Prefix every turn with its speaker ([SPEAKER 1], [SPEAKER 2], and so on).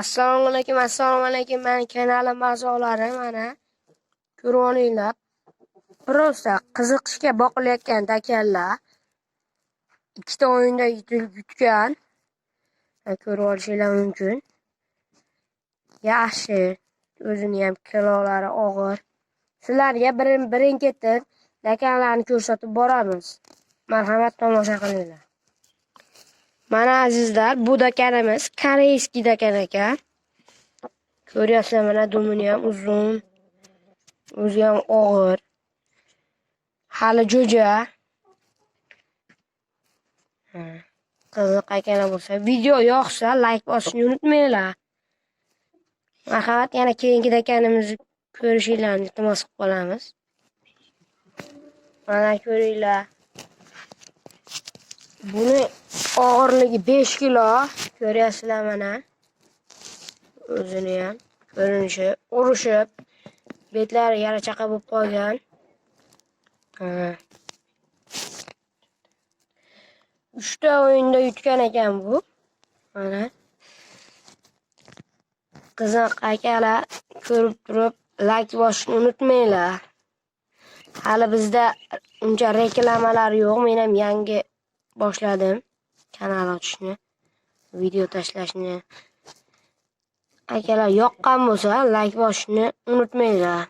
[SPEAKER 1] assalomu alaykum assalomu alaykum mani kanalim a'zolari mana. Ko'rib olinglar просто qiziqishga boqilayotgan takanlar ikkita o'yinda yutgan. Ko'rib olishinglar mumkin. Yaxshi. O'zini ham kilolari og'ir. Sizlarga birin birin ketib dakanlarni ko'rsatib boramiz. Marhamat tomosha qilinglar. Mana azizlar bu dakanimiz koreyskiy dakan ekan ko'ryapsizlar mana dumini ham uzun. O'zi ham og'ir hali jo'ja qiziq akalar bo'lsa video yoqsa layk bosishni unutmanglar marhamat yana keyingi dakanimizni ko'rishinglarni iltimos qilib qolamiz mana ko'ringlar buni og'irligi 5 kilo. Mana o'zini ham ko'rinishi urishib betlari yara chaqa bo'lib qolgan Ha. uchta o'yinda yutgan ekan bu. Mana qiziq akalar ko'rib turib layk bosishni unutmanglar hali bizda uncha reklamalar yo'q men ham yangi boshladim kanal ochishni video tashlashni akalar yoqqan bo'lsa layk bosishni unutmanglar